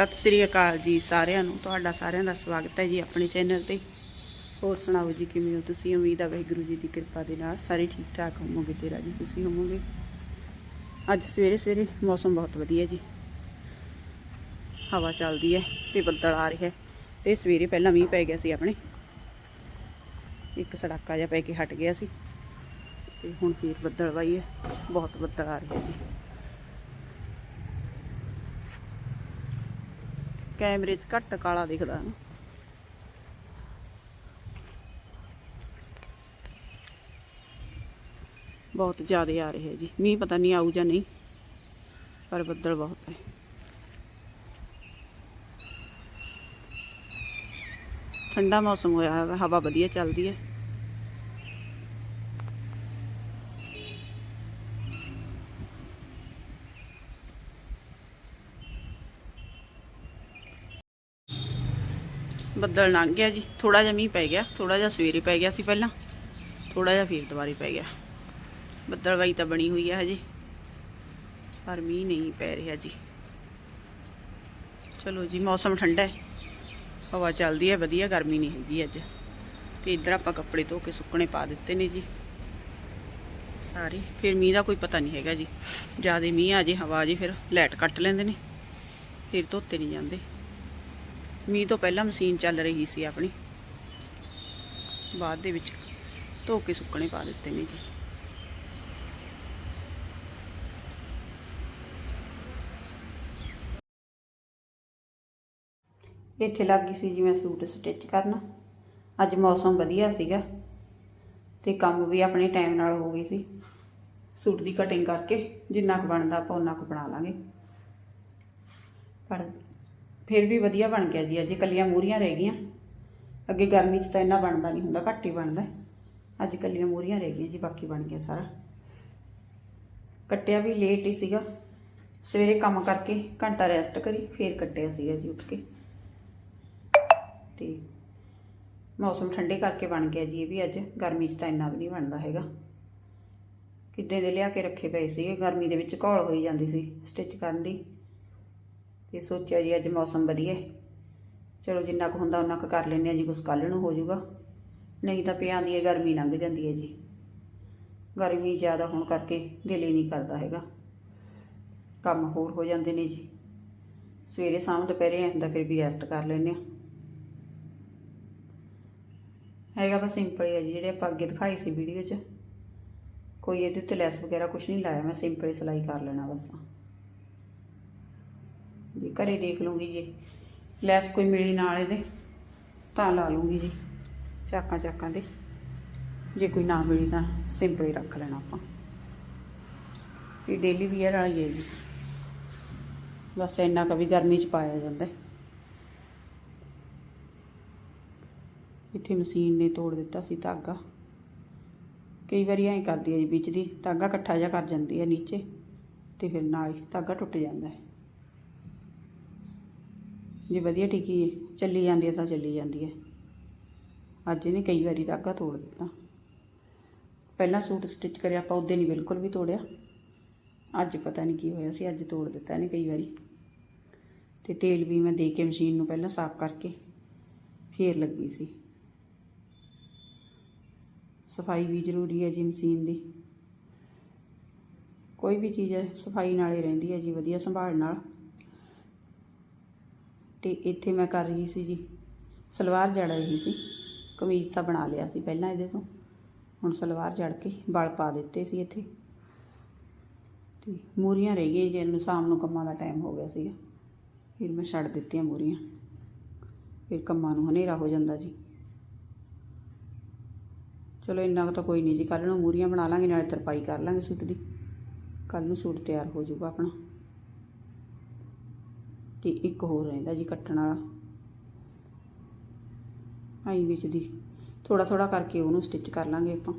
ਸਤਿ ਸ੍ਰੀ ਅਕਾਲ ਜੀ ਸਾਰਿਆਂ ਨੂੰ। ਤੁਹਾਡਾ ਸਾਰਿਆਂ ਦਾ ਸਵਾਗਤ ਹੈ ਜੀ ਆਪਣੇ ਚੈਨਲ ਤੇ। ਹੋਰ ਸੁਣਾਓ ਜੀ, ਕਿਵੇਂ ਹੋ ਤੁਸੀਂ? ਉਮੀਦ ਹੈ ਵਾਹਿਗੁਰੂ ਜੀ ਦੀ ਕਿਰਪਾ ਦੇ ਨਾਲ ਸਾਰੇ ਠੀਕ ਠਾਕ ਹੋਵੋਗੇ ਤੇ ਰਾਜੀ ਤੁਸੀਂ ਹੋਵੋਗੇ। ਅੱਜ ਸਵੇਰੇ ਸਵੇਰੇ ਮੌਸਮ ਬਹੁਤ ਵਧੀਆ ਜੀ। ਹਵਾ ਚੱਲਦੀ ਹੈ ਤੇ ਬੱਦਲ ਆ ਰਿਹਾ ਹੈ ਤੇ ਸਵੇਰੇ ਪਹਿਲਾਂ ਮੀਂਹ ਪੈ ਗਿਆ ਸੀ ਆਪਣੇ। ਇੱਕ ਸੜਾਕਾ ਜਿਹਾ ਪੈ ਕੇ ਹਟ ਗਿਆ ਸੀ ਤੇ ਹੁਣ ਫੇਰ ਬੱਦਲ ਵਾਈ ਹੈ, ਬਹੁਤ ਬੱਦਲ ਆ ਰਿਹਾ ਜੀ। ਕੈਮਰੇ 'ਚ ਘੱਟ ਕਾਲਾ ਦਿਖਦਾ ਨਾ। ਬਹੁਤ ਜ਼ਿਆਦਾ ਆ ਰਿਹਾ ਜੀ। ਮੀਂਹ ਪਤਾ ਨਹੀਂ ਆਊ ਜਾਂ ਨਹੀਂ, ਪਰ ਬੱਦਲ ਬਹੁਤ ਹੈ ਠੰਡਾ ਮੌਸਮ ਹੋਇਆ ਹੈ ਹਵਾ ਵਧੀਆ ਚੱਲਦੀ ਹੈ। ਬੱਦਲ ਲੰਘ ਗਿਆ ਜੀ। ਥੋੜਾ ਜਿਹਾ ਮੀਂਹ ਪੈ ਗਿਆ ਥੋੜਾ ਜਿਹਾ ਸਵੇਰੇ ਪੈ ਗਿਆ ਸੀ ਪਹਿਲਾਂ ਥੋੜਾ ਜਿਹਾ ਫੇਰ ਦੁਬਾਰੇ ਪੈ ਗਿਆ। ਬੱਦਲਵਾਈ ਤਾਂ ਬਣੀ ਹੋਈ ਹੈ ਹਜੇ, ਪਰ ਮੀਂਹ ਨਹੀਂ ਪੈ ਰਿਹਾ ਜੀ। ਚਲੋ ਜੀ, ਮੌਸਮ ਠੰਡਾ ਹੈ। ਹਵਾ ਚੱਲਦੀ ਹੈ, ਵਧੀਆ, ਗਰਮੀ ਨਹੀਂ ਹੈਗੀ ਅੱਜ। ਤੇ ਇੱਧਰ ਆਪਾਂ ਕੱਪੜੇ ਧੋ ਕੇ ਸੁੱਕਣੇ ਪਾ ਦਿੱਤੇ ਨੇ ਜੀ। ਸਾਰੇ, ਫਿਰ ਮੀਂਹ ਦਾ ਕੋਈ ਪਤਾ ਨਹੀਂ ਹੈਗਾ ਜੀ। ਜ਼ਿਆਦਾ ਮੀਂਹ ਆ ਜੇ, ਹਵਾ ਆ ਜੇ, ਫਿਰ ਲਾਈਟ ਕੱਟ ਲੈਂਦੇ ਨੇ। ਫਿਰ ਧੋਤੇ ਨਹੀਂ ਜਾਂਦੇ। ਮੀਂਹ ਤੋਂ ਪਹਿਲਾਂ ਮਸ਼ੀਨ ਚੱਲ ਰਹੀ ਸੀ ਆਪਣੀ। ਬਾਅਦ ਦੇ ਵਿੱਚ ਧੋ ਕੇ ਸੁੱਕਣੇ ਪਾ ਦਿੱਤੇ ਨੇ ਜੀ। ਇੱਥੇ ਲੱਗ ਗਈ ਸੀ ਜੀ ਮੈਂ ਸੂਟ ਸਟਿਚ ਕਰਨਾ। ਅੱਜ ਮੌਸਮ ਵਧੀਆ ਸੀਗਾ ਤੇ ਕੰਮ ਵੀ ਆਪਣੇ ਟਾਈਮ ਨਾਲ ਹੋ ਗਈ ਸੀ। ਸੂਟ ਦੀ ਕਟਿੰਗ ਕਰਕੇ ਜਿੰਨਾ ਕੁ ਬਣਦਾ ਆਪਾਂ ਉਨਾ ਕੁ ਬਣਾ ਲਾਂਗੇ। ਪਰ ਫਿਰ ਵੀ ਵਧੀਆ ਬਣ ਗਿਆ ਜੀ, ਅਜੇ ਕੱਲੀਆਂ ਮੂਰੀਆਂ ਰਹਿ ਗਈਆਂ। ਅੱਗੇ ਗਰਮੀ 'ਚ ਤਾਂ ਇੰਨਾ ਬਣਦਾ ਨਹੀਂ ਹੁੰਦਾ, ਘੱਟ ਹੀ ਬਣਦਾ। ਅੱਜ ਕੱਲੀਆਂ ਮੂਰੀਆਂ ਰਹਿ ਗਈਆਂ ਜੀ, ਬਾਕੀ ਬਣ ਗਿਆ ਸਾਰਾ। ਕੱਟਿਆ ਵੀ ਲੇਟ ਹੀ ਸੀਗਾ। ਸਵੇਰੇ ਕੰਮ ਕਰਕੇ ਘੰਟਾ ਰੈਸਟ ਕਰੀ, ਫੇਰ ਕੱਟਿਆ ਸੀਗਾ ਜੀ ਉੱਠ ਕੇ। ਤੇ ਮੌਸਮ ਠੰਡੇ ਕਰਕੇ ਬਣ ਗਿਆ ਜੀ, ਇਹ ਵੀ ਅੱਜ। ਗਰਮੀ 'ਚ ਤਾਂ ਇੰਨਾ ਵੀ ਨਹੀਂ ਬਣਦਾ ਹੈਗਾ। ਕਿੱਦਾਂ ਦੇ ਲਿਆ ਕੇ ਰੱਖੇ ਪਏ ਸੀਗੇ, ਗਰਮੀ ਦੇ ਵਿੱਚ ਘੋਲ ਹੋਈ ਜਾਂਦੀ ਸੀ ਸਟਿਚ ਕਰਨ ਦੀ। ਤੇ ਸੋਚਿਆ ਜੀ ਅੱਜ ਮੌਸਮ ਵਧੀਆ ਚਲੋ ਜਿੰਨਾ ਕੁ ਹੁੰਦਾ ਉਹਨਾਂ ਕੁ ਕਰ ਲੈਂਦੇ ਆ ਜੀ, ਕੁਛ ਕੱਲ ਨੂੰ ਹੋ ਜਾਊਗਾ। ਨਹੀਂ ਤਾਂ ਪਿਆਂ ਦੀ ਇਹ ਗਰਮੀ ਲੰਘ ਜਾਂਦੀ ਹੈ ਜੀ। ਗਰਮੀ ਜ਼ਿਆਦਾ ਹੋਣ ਕਰਕੇ ਦਿਲ ਹੀ ਨਹੀਂ ਕਰਦਾ ਹੈਗਾ। ਕੰਮ ਹੋਰ ਹੋ ਜਾਂਦੇ ਨੇ ਜੀ। ਸਵੇਰੇ ਸ਼ਾਮ ਦੁਪਹਿਰੇ ਐਂ ਹੁੰਦਾ, ਫਿਰ ਵੀ ਰੈਸਟ ਕਰ ਲੈਂਦੇ ਆ ਹੈਗਾ ਤਾਂ ਸਿੰਪਲ ਹੀ ਹੈ ਜੀ, ਜਿਹੜੇ ਆਪਾਂ ਅੱਗੇ ਦਿਖਾਏ ਸੀ ਵੀਡੀਓ 'ਚ। ਕੋਈ ਇਹਦੇ ਉੱਤੇ ਲੈਸ ਵਗੈਰਾ ਕੁਝ ਨਹੀਂ ਲਾਇਆ, ਮੈਂ ਸਿੰਪਲ ਹੀ ਸਿਲਾਈ ਕਰ ਲੈਣਾ ਬਸ। ਜੀ ਘਰੇ ਦੇਖ ਲੂੰਗੀ ਜੀ। ਲੈਸ ਕੋਈ ਮਿਲੀ ਨਾਲ ਇਹਦੇ, ਤਾਂ ਲਾ ਲੂੰਗੀ ਜੀ, ਚਾਕਾਂ ਚਾਕਾਂ ਦੇ। ਜੇ ਕੋਈ ਨਾ ਮਿਲੀ ਤਾਂ ਸਿੰਪਲ ਹੀ ਰੱਖ ਲੈਣਾ ਆਪਾਂ। ਇਹ ਡੇਲੀ ਵੀਅਰ ਵਾਲੀ ਹੈ ਜੀ। ਬਸ ਇੰਨਾ ਕੁ ਵੀ ਗਰਮੀ 'ਚ ਪਾਇਆ ਜਾਂਦਾ ਹੈ। ਇੱਥੇ ਮਸ਼ੀਨ ਨੇ ਤੋੜ ਦਿੱਤਾ ਸੀ ਧਾਗਾ। ਕਈ ਵਾਰੀ ਐਂ ਕਰਦੀ ਹੈ ਜੀ ਵਿੱਚ ਦੀ, ਧਾਗਾ ਇਕੱਠਾ ਜਿਹਾ ਕਰ ਜਾਂਦੀ ਹੈ ਨੀਚੇ, ਤੇ ਫਿਰ ਨਾਲ ਹੀ ਧਾਗਾ ਟੁੱਟ ਜਾਂਦਾ ਹੈ। ਜੇ ਵਧੀਆ ਟਿਕੀ ਹੈ ਚੱਲੀ ਜਾਂਦੀ ਹੈ ਤਾਂ ਚੱਲੀ ਜਾਂਦੀ ਹੈ। ਅੱਜ ਇਹਨੇ ਕਈ ਵਾਰੀ ਧਾਗਾ ਤੋੜ ਦਿੱਤਾ। ਪਹਿਲਾਂ ਸੂਟ ਸਟਿਚ ਕਰਿਆ, ਆਪਾਂ ਉਹਦੇ ਨਹੀਂ ਬਿਲਕੁਲ ਵੀ ਤੋੜਿਆ। ਅੱਜ ਪਤਾ ਨਹੀਂ ਕੀ ਹੋਇਆ ਸੀ, ਅੱਜ ਤੋੜ ਦਿੱਤਾ ਇਹਨੇ ਕਈ ਵਾਰੀ। ਤੇ ਤੇਲ ਵੀ ਮੈਂ ਦੇ ਕੇ ਮਸ਼ੀਨ ਨੂੰ ਪਹਿਲਾਂ ਸਾਫ਼ ਕਰਕੇ ਫੇਰ ਲੱਗੀ ਸੀ। ਸਫ਼ਾਈ ਵੀ ਜ਼ਰੂਰੀ ਹੈ ਜੀ ਮਸ਼ੀਨ ਦੀ। ਕੋਈ ਵੀ ਚੀਜ਼ ਹੈ, ਸਫ਼ਾਈ ਨਾਲ ਹੀ ਰਹਿੰਦੀ ਹੈ ਜੀ, ਵਧੀਆ ਸੰਭਾਲ ਨਾਲ। ਤੇ ਇੱਥੇ ਮੈਂ ਕਰ ਰਹੀ ਸੀ ਜੀ, ਸਲਵਾਰ ਜੜ ਰਹੀ ਸੀ। ਕਮੀਜ਼ ਤਾਂ ਬਣਾ ਲਿਆ ਸੀ ਪਹਿਲਾਂ ਇਹਦੇ ਤੋਂ। ਹੁਣ ਸਲਵਾਰ ਜੜ ਕੇ ਵਲ ਪਾ ਦਿੱਤੇ ਸੀ ਇੱਥੇ। ਤੇ ਮੂਰੀਆਂ ਰਹਿ ਗਈਆਂ ਜੀ, ਇਹਨੂੰ ਸ਼ਾਮ ਨੂੰ ਕੰਮਾਂ ਦਾ ਟਾਈਮ ਹੋ ਗਿਆ ਸੀਗਾ। ਫਿਰ ਮੈਂ ਛੱਡ ਦਿੱਤੀਆਂ ਮੂਰੀਆਂ। ਫਿਰ ਕੰਮਾਂ ਨੂੰ ਹਨੇਰਾ ਹੋ ਜਾਂਦਾ ਜੀ। ਚਲੋ ਇੰਨਾ ਕੁ ਤਾਂ ਕੋਈ ਨਹੀਂ ਜੀ ਕੱਲ ਨੂੰ ਮੂਰੀਆਂ ਬਣਾ ਲਾਂਗੇ, ਨਾਲੇ ਤਰਪਾਈ ਕਰ ਲਾਂਗੇ ਸੂਟ ਦੀ। ਕੱਲ ਨੂੰ ਸੂਟ ਤਿਆਰ ਹੋ ਜਾਊਗਾ ਆਪਣਾ। ਤੇ ਇੱਕ ਹੋਰ ਰਹਿੰਦਾ ਜੀ ਕੱਟਣ ਵਾਲਾ। ਆਈ ਵਿੱਚ ਦੀ। ਥੋੜਾ ਥੋੜਾ ਕਰਕੇ ਉਹਨੂੰ ਸਟਿਚ ਕਰ ਲਾਂਗੇ ਆਪਾਂ।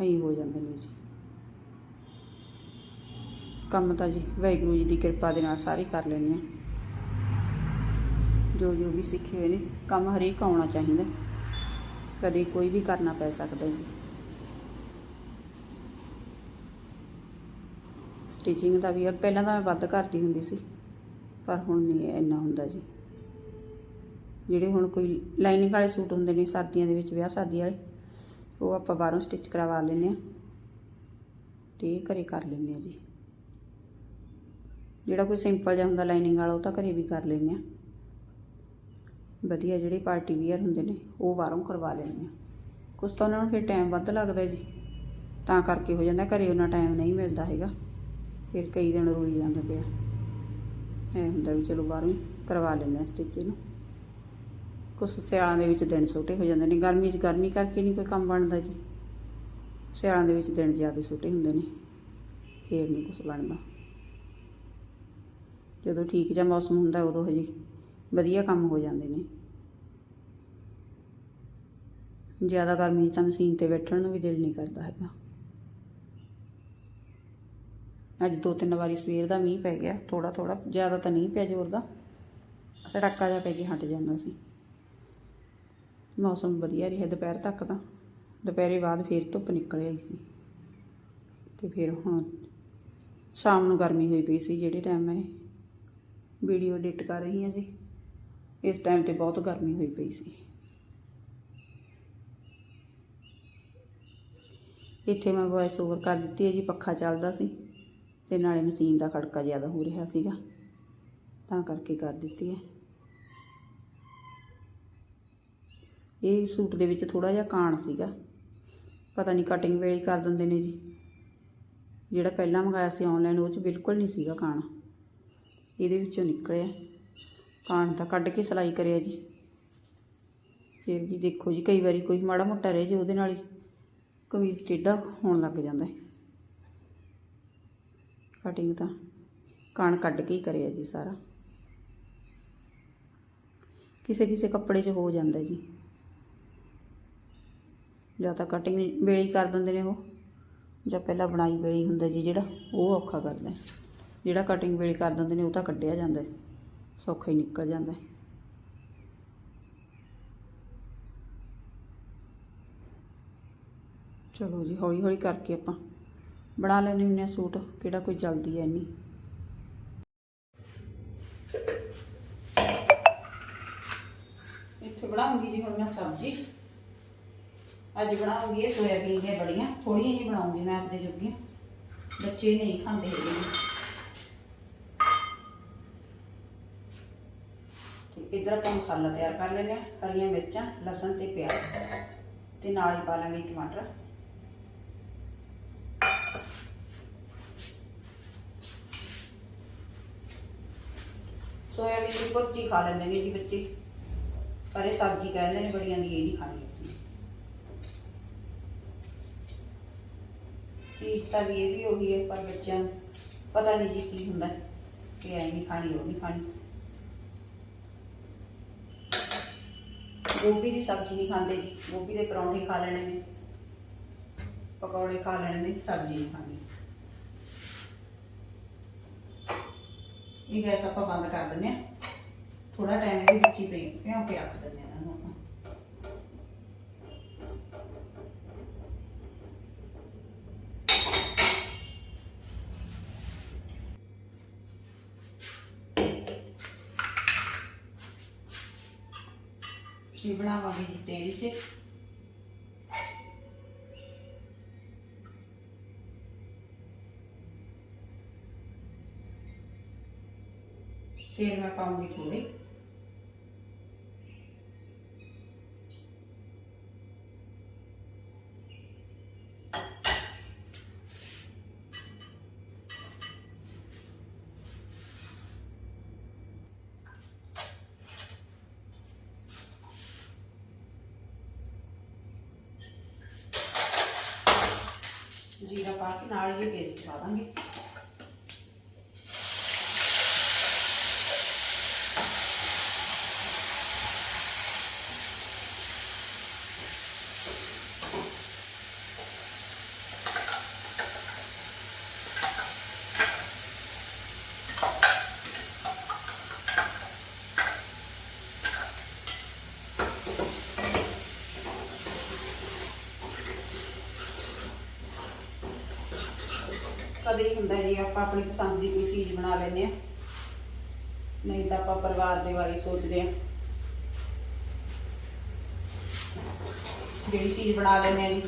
ਆਈ ਹੋ ਜਾਂਦੇ ਨੇ ਜੀ। ਕੰਮ ਤਾਂ ਜੀ ਵਾਹਿਗੁਰੂ ਜੀ ਦੀ ਕਿਰਪਾ ਦੇ ਨਾਲ ਸਾਰੇ ਕਰ ਲੈਣੇ ਆ। ਜੋ ਜੋ ਵੀ ਸਿੱਖੇ ਹੋਏ ਨੇ, ਕੰਮ ਹਰੇਕ ਆਉਣਾ ਚਾਹੀਦਾ। ਕਦੇ ਕੋਈ ਵੀ ਕਰਨਾ ਪੈ ਸਕਦਾ ਜੀ। ਸਟਿਚਿੰਗ ਦਾ ਵੀ, ਪਹਿਲਾਂ ਤਾਂ ਮੈਂ ਵੱਧ ਕਰਦੀ ਹੁੰਦੀ ਸੀ। ਪਰ ਹੁਣ ਨਹੀਂ ਇੰਨਾ ਹੁੰਦਾ ਜੀ। ਜਿਹੜੇ ਹੁਣ ਕੋਈ ਲਾਈਨਿੰਗ ਵਾਲੇ ਸੂਟ ਹੁੰਦੇ ਨੇ ਸਰਦੀਆਂ ਦੇ ਵਿੱਚ, ਵਿਆਹ ਸ਼ਾਦੀ ਵਾਲੇ, ਉਹ ਆਪਾਂ ਬਾਹਰੋਂ ਸਟਿਚ ਕਰਵਾ ਲੈਂਦੇ ਆ ਤੇ ਇਹ ਘਰੇ ਕਰ ਲੈਂਦੇ ਆ ਜੀ। ਜਿਹੜਾ ਕੋਈ ਸਿੰਪਲ ਜਿਹਾ ਹੁੰਦਾ ਲਾਈਨਿੰਗ ਵਾਲਾ, ਉਹ ਤਾਂ ਘਰੇ ਵੀ ਕਰ ਲੈਂਦੇ ਆ ਵਧੀਆ ਜਿਹੜੇ ਪਾਰਟੀ ਵੀਅਰ ਹੁੰਦੇ ਨੇ, ਉਹ ਬਾਹਰੋਂ ਕਰਵਾ ਲੈਂਦੇ ਆ ਕੁਛ ਤਾਂ ਉਹਨਾਂ ਨੂੰ ਫਿਰ ਟਾਈਮ ਵੱਧ ਲੱਗਦਾ ਜੀ। ਤਾਂ ਕਰਕੇ ਹੋ ਜਾਂਦਾ, ਘਰੇ ਉਹਨਾਂ ਟਾਈਮ ਨਹੀਂ ਮਿਲਦਾ ਹੈਗਾ। ਫਿਰ ਕਈ ਦਿਨ ਰੋਈ ਜਾਂਦਾ ਪਿਆ। ਐ ਹੁੰਦਾ ਵੀ ਚਲੋ ਬਾਹਰੋਂ ਕਰਵਾ ਲੈਂਦੇ ਆ ਸਟਿਚ ਇਹਨੂੰ ਕੁਛ ਸਿਆਲਾਂ ਦੇ ਵਿੱਚ ਦਿਨ ਛੋਟੇ ਹੋ ਜਾਂਦੇ ਨੇ। ਗਰਮੀ 'ਚ ਗਰਮੀ ਕਰਕੇ ਨਹੀਂ ਕੋਈ ਕੰਮ ਬਣਦਾ ਜੀ। ਸਿਆਲਾਂ ਦੇ ਵਿੱਚ ਦਿਨ ਜ਼ਿਆਦਾ ਛੋਟੇ ਹੁੰਦੇ ਨੇ। ਫੇਰ ਨਹੀਂ ਕੁਛ ਬਣਦਾ। ਜਦੋਂ ਠੀਕ ਜਿਹਾ ਮੌਸਮ ਹੁੰਦਾ ਉਦੋਂ ਹਜੇ ਵਧੀਆ ਕੰਮ ਹੋ ਜਾਂਦੇ ਨੇ। ਜ਼ਿਆਦਾ ਗਰਮੀ 'ਚ ਤਾਂ ਮਸ਼ੀਨ ਤੇ ਬੈਠਣ ਨੂੰ ਵੀ ਦਿਲ ਨਹੀਂ ਕਰਦਾ ਹੈਗਾ। ਅੱਜ ਦੋ ਤਿੰਨ ਵਾਰੀ ਸਵੇਰ ਦਾ ਮੀਂਹ ਪੈ ਗਿਆ ਥੋੜਾ ਥੋੜਾ ਜ਼ਿਆਦਾ ਤਾਂ ਨਹੀਂ ਪਿਆ ਜ਼ੋਰ ਦਾ। ਸੜਾਕਾ ਜਿਹਾ ਪੈ ਕੇ ਹਟ ਜਾਂਦਾ ਸੀ। ਮੌਸਮ ਵਧੀਆ ਰਿਹਾ ਦੁਪਹਿਰ ਤੱਕ ਤਾਂ। ਦੁਪਹਿਰੇ ਬਾਅਦ ਫੇਰ ਧੁੱਪ ਨਿਕਲ ਆਈ ਸੀ। ਤੇ ਫਿਰ ਹੁਣ ਸ਼ਾਮ ਨੂੰ ਗਰਮੀ ਹੋਈ ਪਈ ਸੀ ਜਿਹੜੇ ਟਾਈਮ ਮੈਂ ਵੀਡੀਓ ਐਡਿਟ ਕਰ ਰਹੀ ਹਾਂ ਜੀ। ਇਸ ਟਾਈਮ ਤੇ ਬਹੁਤ ਗਰਮੀ ਹੋਈ ਪਈ ਸੀ। ਇੱਥੇ ਮੈਂ ਵੌਇਸ ਓਵਰ ਕਰ ਦਿੱਤੀ ਹੈ ਜੀ, ਪੱਖਾ ਚੱਲਦਾ ਸੀ। ਤੇ ਨਾਲੇ ਮਸ਼ੀਨ ਦਾ ਖੜਕਾ ਜ਼ਿਆਦਾ ਹੋ ਰਿਹਾ ਸੀਗਾ। ਤਾਂ ਕਰਕੇ ਕਰ ਦਿੱਤੀ ਹੈ। ਇਹ ਸੂਟ ਦੇ ਵਿੱਚ ਥੋੜਾ ਜਿਹਾ ਕਾਣ ਸੀਗਾ। ਪਤਾ ਨਹੀਂ ਕਟਿੰਗ ਵੇਲੇ ਕਰ ਦਿੰਦੇ ਨੇ ਜੀ। ਜਿਹੜਾ ਪਹਿਲਾਂ ਮੰਗਾਇਆ ਸੀ ਆਨਲਾਈਨ ਉਹ 'ਚ ਬਿਲਕੁਲ ਨਹੀਂ ਸੀਗਾ ਕਾਣ। ਇਹਦੇ ਵਿੱਚੋਂ ਨਿਕਲਿਆ। ਕਾਣ ਤਾਂ ਕੱਢ ਕੇ ਸਿਲਾਈ ਕਰਿਆ ਜੀ। ਫਿਰ ਵੀ ਦੇਖੋ ਜੀ, ਕਈ ਵਾਰੀ ਕੋਈ ਮਾੜਾ ਮੋਟਾ ਰਹਿ ਜੇ ਉਹਦੇ ਨਾਲ ਹੀ ਕਮੀਜ਼ ਟੇਢਾ ਹੋਣ ਲੱਗ ਜਾਂਦਾ ਹੈ। ਕਟਿੰਗ ਤਾਂ ਕਣ ਕੱਢ ਕੇ ਹੀ ਕਰਿਆ ਜੀ ਸਾਰਾ। ਕਿਸੇ ਕਿਸੇ ਕੱਪੜੇ 'ਚ ਹੋ ਜਾਂਦਾ ਜੀ। ਜਾਂ ਤਾਂ ਕਟਿੰਗ ਵੇਲੀ ਕਰ ਦਿੰਦੇ ਨੇ ਉਹ, ਜਾਂ ਪਹਿਲਾਂ ਬਣਾਈ ਵੇਲੀ ਹੁੰਦਾ ਜੀ ਜਿਹੜਾ, ਉਹ ਔਖਾ ਕਰਦਾ ਜਿਹੜਾ ਕਟਿੰਗ ਵੇਲੀ ਕਰ ਦਿੰਦੇ ਨੇ ਉਹ ਤਾਂ ਕੱਢਿਆ ਜਾਂਦਾ ਸੌਖਾ ਹੀ ਨਿਕਲ ਜਾਂਦਾ ਚਲੋ ਜੀ ਹੌਲੀ ਹੌਲੀ ਕਰਕੇ ਆਪਾਂ ਬਣਾ ਲੈਂਦੇ ਹੁੰਦੇ ਹਾਂ ਸੂਟ, ਕਿਹੜਾ ਕੋਈ ਜਲਦੀ ਹੈ ਨਹੀਂ। ਇੱਥੇ ਬਣਾਉਂਗੀ ਜੀ ਹੁਣ ਮੈਂ ਸਬਜ਼ੀ। ਅੱਜ ਬਣਾਉਂਗੀ ਇਹ ਸੋਇਆਬੀਨ ਦੀਆਂ ਬੜੀਆਂ ਥੋੜੀਆਂ ਜਿਹੀ ਬਣਾਉਂਗੀ ਮੈਂ ਆਪਦੇ ਜੋਗੀ ਬੱਚੇ ਨਹੀਂ ਖਾਂਦੇ ਹੈਗੇ ਜੀ। ਇਧਰ ਆਪਾਂ ਮਸਾਲਾ ਤਿਆਰ ਕਰ ਲੈਂਦੇ ਹਾਂ, ਹਰੀਆਂ ਮਿਰਚਾਂ, ਲਸਣ ਤੇ ਪਿਆਜ਼। ਤੇ ਨਾਲ ਹੀ ਪਾ ਲਾਂਗੇ ਟਮਾਟਰ। ਸੋਇਆਬੀਨ ਦੀ ਭੁਰਜੀ ਖਾ ਲੈਂਦੇ ਨੇ ਜੀ ਬੱਚੇ। ਪਰ ਇਹ ਸਬਜ਼ੀ ਕਹਿੰਦੇ ਨੇ ਬੜੀਆਂ ਦੀ ਇਹ ਨਹੀਂ ਖਾਣੀ ਅਸੀਂ। ਚੀਜ਼ ਤਾਂ ਵੀ ਇਹ ਵੀ ਉਹੀ ਹੈ, ਪਰ ਬੱਚਿਆਂ ਨੂੰ ਪਤਾ ਨਹੀਂ ਜੀ ਕੀ ਹੁੰਦਾ। ਕਿ ਐ ਨਹੀਂ ਖਾਣੀ, ਉਹ ਨਹੀਂ ਖਾਣੀ। ਗੋਭੀ ਦੀ ਸਬਜ਼ੀ ਨਹੀਂ ਖਾਂਦੇ ਜੀ। ਗੋਭੀ ਦੇ ਪਰੌਂਠੇ ਖਾ ਲੈਣੇ ਨੇ। ਪਕੌੜੇ ਖਾ ਲੈਣੇ ਨੇ, ਸਬਜ਼ੀ ਨਹੀਂ ਖਾਣੀ ਇਹ ਗੈਸ ਆਪਾਂ ਬੰਦ ਕਰ ਦਿੰਦੇ ਆ ਥੋੜਾ ਟਾਈਮ ਇਹਦੇ ਵਿੱਚ ਹੀ ਪਈ, ਭਿਉਂ ਕੇ ਰੱਖ ਦਿੰਦੇ ਆ ਇਹਨਾਂ ਨੂੰ ਆਪਾਂ। ਇਹ ਬਣਾਵਾਂਗੇ ਜੀ ਤੇਲ 'ਚ। ਤੇਲ ਮੈਂ ਪਾਉਂਗੀ ਥੋੜੀ ਜੀਰਾ ਪਾ ਕੇ ਨਾਲ ਹੀ ਪੇਸਟ ਪਾ ਦਾਂਗੇ। ਕਦੇ ਹੀ ਹੁੰਦਾ ਜੀ ਆਪਾਂ ਆਪਣੀ ਪਸੰਦ ਦੀ ਕੋਈ ਚੀਜ਼ ਬਣਾ ਲੈਂਦੇ ਆ ਨਹੀਂ ਤਾਂ ਆਪਾਂ ਪਰਿਵਾਰ ਦੇ ਬਾਰੇ ਸੋਚਦੇ ਆ ਜਿਹੜੀ ਚੀਜ਼ ਬਣਾ ਲੈਂਦੇ ਆ ਜੀ,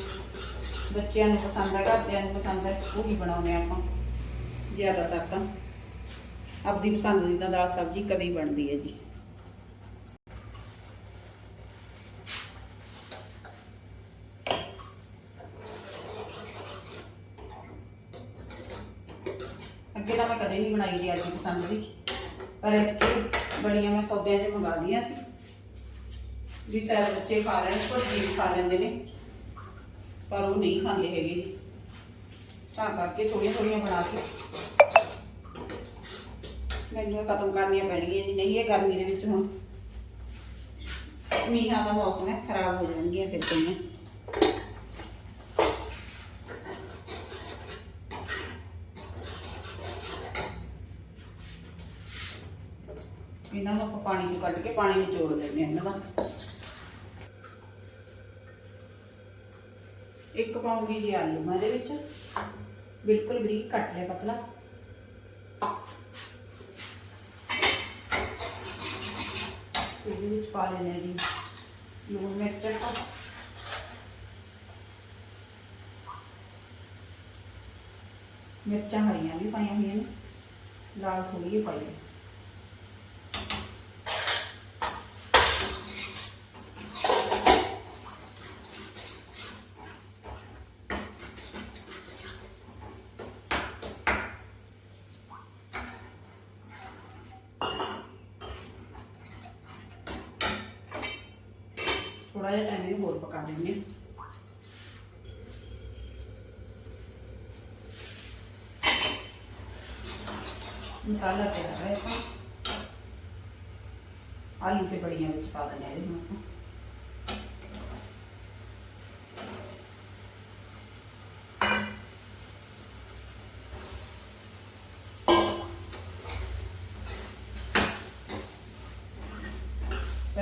ਬੱਚਿਆਂ ਨੂੰ ਪਸੰਦ ਹੈ, ਘਰਦਿਆਂ ਨੂੰ ਪਸੰਦ ਹੈ, ਉਹ ਉਹੀ ਬਣਾਉਂਦੇ ਆ ਆਪਾਂ, ਜ਼ਿਆਦਾਤਰ ਤਾਂ। ਆਪਦੀ ਪਸੰਦ ਦੀ ਤਾਂ ਦਾਲ ਸਬਜ਼ੀ ਕਦੇ ਹੀ ਬਣਦੀ ਹੈ ਜੀ ਅੱਗੇ ਤਾਂ ਮੈਂ ਕਦੇ ਨਹੀਂ ਬਣਾਈ ਜੀ ਅੱਜ ਪਸੰਦ ਦੀ। ਪਰ ਇਹ ਬੜੀਆਂ ਮੈਂ ਸੌਦਿਆਂ 'ਚ ਮੰਗਾ ਲਈਆਂ ਸੀ। ਵੀ ਸਾਰੇ ਬੱਚੇ ਖਾ ਲੈਣ ਭੁਰਜੀ ਵੀ ਖਾ ਲੈਂਦੇ ਨੇ। ਪਰ ਉਹ ਨਹੀਂ ਖਾਂਦੇ ਹੈਗੇ ਜੀ। ਤਾਂ ਕਰਕੇ ਥੋੜੀਆਂ ਥੋੜੀਆਂ ਬਣਾ ਕੇ ਮੈਨੂੰ ਇਹ ਖਤਮ ਕਰਨੀਆਂ ਪੈਣਗੀਆਂ ਜੀ। ਨਹੀਂ, ਇਹ ਗਰਮੀ ਦੇ ਵਿੱਚ ਹੁਣ ਮੀਂਹਾਂ ਦਾ ਮੌਸਮ ਹੈ, ਖਰਾਬ ਹੋ ਜਾਣਗੀਆਂ ਫਿਰ ਕਈਆਂ। ਇਹਨਾਂ ਨੂੰ ਪਾਣੀ ਕੱਢ ਕੇ ਪਾਣੀ ਨਿਚੋੜ ਲੈਂਦੇ ਹਾਂ ਇਹਨਾਂ ਦਾ। ਇੱਕ ਪਾਉਂਗੀ ਜੀ ਆਲੂ ਮੈਂ ਇਹਦੇ ਵਿੱਚ। ਬਿਲਕੁਲ ਬਰੀਕ ਕੱਟ ਲਿਆ ਪਤਲਾ। ਇਹਦੇ ਵਿੱਚ ਪਾ ਲੈਣੇ ਜੀ ਲੂਣ ਮਿਰਚ। ਆਪਾਂ ਮਿਰਚਾਂ ਹਰੀਆਂ ਵੀ ਪਾਈਆਂ ਹੋਈਆਂ ਨੇ। ਲਾਲ ਥੋੜੀ ਜਿਹੀ ਪਾਈ। ਹੈ ਥੋੜਾ ਜਿਹਾ ਟਾਈਮ ਇਹਨੂੰ ਹੋਰ ਪਕਾ ਲੈਂਦੇ ਹਾਂ। ਮਸਾਲਾ ਤਿਆਰ ਹੈ ਆਪਾਂ। ਆਲੂ ਤੇ ਬੜੀਆਂ ਵਿੱਚ ਪਾ ਦਿੰਦੇ ਹਾਂ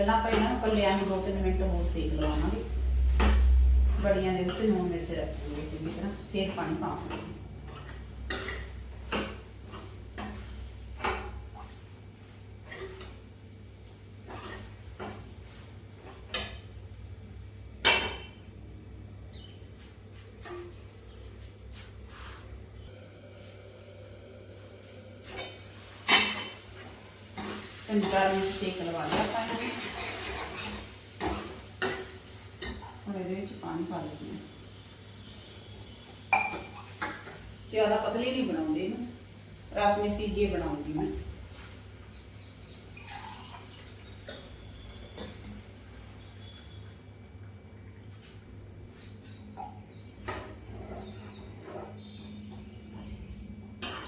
ਪਹਿਲਾਂ ਆਪਾਂ ਇਹਨਾਂ ਨੂੰ ਪੱਲਿਆਂ ਨੂੰ ਦੋ ਤਿੰਨ ਮਿੰਟ ਹੋਰ ਸੇਕ ਲਵਾਵਾਂਗੇ ਬੜੀਆਂ ਦੇ ਉੱਤੇ ਨੂਨ ਮਿਰਚ ਰੱਖਾਂਗੇ ਚੰਗੀ ਤਰ੍ਹਾਂ, ਫਿਰ ਪਾਣੀ ਪਾਵਾਂਗੇ। ਤਿੰਨ ਚਾਰ ਮਿੰਟ ਸੇਕ ਲਵਾ ਲਿਆ ਆਪਾਂ ਇਹਨਾਂ ਨੂੰ ਹੁਣ ਇਹਦੇ ਵਿੱਚ ਪਾਣੀ ਪਾ ਲੈਂਦੇ ਹਾਂ। ਜ਼ਿਆਦਾ ਪਤਲੀ ਨਹੀਂ ਬਣਾਉਂਦੇ ਇਹਨੂੰ। ਰਸਮੀ ਸੀਜੇ ਬਣਾਉਂਦੀ ਮੈਂ।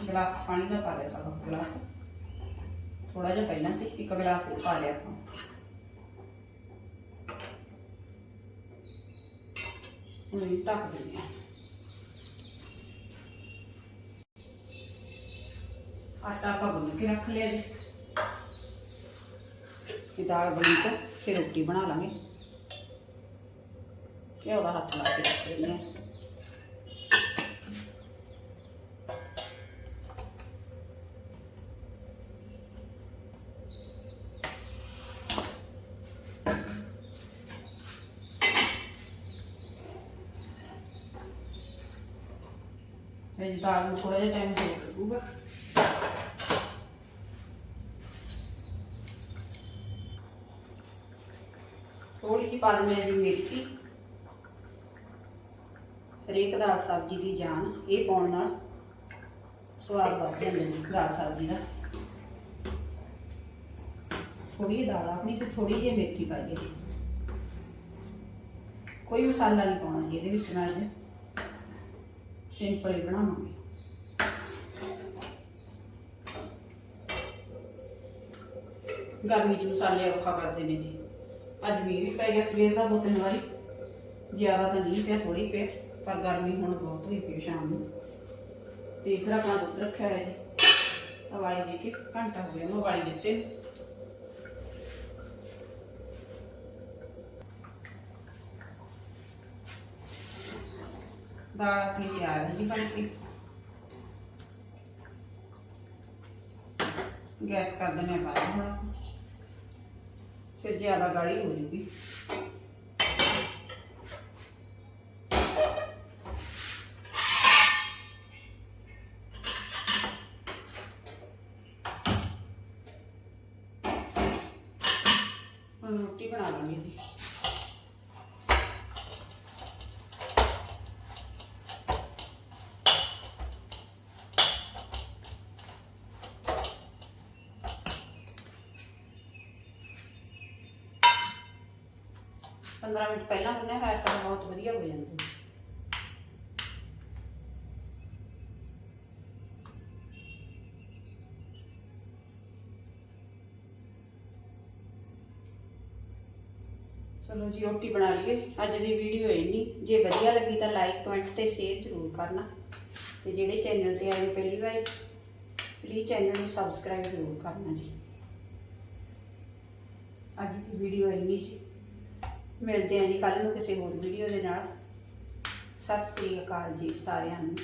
ਗਲਾਸ ਪਾਣੀ ਦਾ ਪਾ ਲਿਆ ਸਭ, ਗਲਾਸ। ਥੋੜਾ ਜਿਹਾ ਪਹਿਲਾਂ ਸੀ, ਇੱਕ ਗਲਾਸ ਹੋਰ ਪਾ ਲਿਆ ਆਪਾਂ ਹੁਣ ਇਹ ਢੱਕ ਦਿੰਦੇ ਹਾਂ ਆਟਾ ਆਪਾਂ ਗੁੰਨ ਕੇ ਰੱਖ ਲਿਆ ਜੀ। ਇਹ ਦਾਲ ਬਣੀ ਤਾਂ, ਫਿਰ ਰੋਟੀ ਬਣਾ ਲਾਂਗੇ। ਘਿਓ ਦਾ ਹੱਥ ਲਾ ਕੇ ਰੱਖ ਦਿੰਦੇ ਹਾਂ ਇਹ ਦਾਲ ਨੂੰ ਥੋੜਾ ਜਿਹਾ ਟਾਈਮ ਹੋਰ ਲੱਗੂਗਾ। ਥੋੜੀ ਜਿਹੀ ਪਾ ਦਿੰਦੇ ਹਾਂ ਜੀ ਮੇਥੀ। ਹਰੇਕ ਦਾਲ ਸਬਜ਼ੀ ਦੀ ਜਾਨ, ਇਹ ਪਾਉਣ ਨਾਲ ਸਵਾਦ ਵੱਧ ਜਾਂਦਾ ਜੀ ਦਾਲ ਸਬਜ਼ੀ ਦਾ। ਥੋੜੀ ਜਿਹੀ ਦਾਲ ਆਪਣੀ ਤੇ ਥੋੜੀ ਜਿਹੀ ਮੇਥੀ ਪਾਈਏ। ਕੋਈ ਮਸਾਲਾ ਨਹੀਂ ਪਾਉਣਾ ਜੀ ਇਹਦੇ ਵਿੱਚ ਨਾਲ। ਅੱਜ ਸਿੰਪਲ ਹੀ ਬਣਾਵਾਂਗੇ। ਗਰਮੀ ਚ ਮਸਾਲੇ ਔਖਾ ਕਰਦੇ ਨੇ ਜੀ। ਅੱਜ ਮੀਂਹ ਵੀ ਪੈ ਗਿਆ ਸਵੇਰ ਦਾ ਦੋ ਤਿੰਨ ਵਾਰੀ। ਜ਼ਿਆਦਾ ਤਾਂ ਨਹੀਂ ਪਿਆ ਥੋੜੀ ਪਿਆ, ਪਰ ਗਰਮੀ ਹੁਣ ਬਹੁਤ ਹੋਈ ਪਈ ਸ਼ਾਮ ਨੂੰ। ਤੇ ਇਧਰ ਆਪਣਾ ਦੁੱਧ ਰੱਖਿਆ ਹੋਇਆ ਜੀ। ਉਬਾਲੀ ਦੇ ਕੇ ਘੰਟਾ ਹੋ ਗਿਆ ਮੈਂ ਉਬਾਲੀ ਦਿੱਤੇ दाल अपनी तैयार है जी गैस कर देने बंद फिर ज़्यादा गाढ़ी हो जाएगी। रोटी बना लेंगे। जी 15 ਮਿੰਟ ਪਹਿਲਾਂ ਗੁੰਨਿਆ ਹੋਇਆ ਆਟਾ ਬਹੁਤ ਵਧੀਆ ਹੋ ਜਾਂਦਾ ਚਲੋ ਜੀ, ਰੋਟੀ ਬਣਾ ਲਈਏ। ਅੱਜ ਦੀ ਵੀਡੀਓ ਇੰਨੀ। ਜੇ ਵਧੀਆ ਲੱਗੀ ਤਾਂ ਲਾਈਕ ਕਮੈਂਟ ਤੇ ਸ਼ੇਅਰ ਜ਼ਰੂਰ ਕਰਨਾ। ਤੇ ਜਿਹੜੇ ਚੈਨਲ ਤੇ ਆਏ ਪਹਿਲੀ ਵਾਰ ਪਲੀਜ਼ ਚੈਨਲ ਨੂੰ ਸਬਸਕ੍ਰਾਈਬ ਜ਼ਰੂਰ ਕਰਨਾ ਜੀ। ਅੱਜ ਦੀ ਵੀਡੀਓ ਇੰਨੀ ਸੀ। ਮਿਲਦੇ ਹਾਂ ਜੀ ਕੱਲ ਨੂੰ ਕਿਸੇ ਹੋਰ ਵੀਡੀਓ ਦੇ ਨਾਲ। ਸਤਿ ਸ੍ਰੀ ਅਕਾਲ ਜੀ ਸਾਰਿਆਂ ਨੂੰ।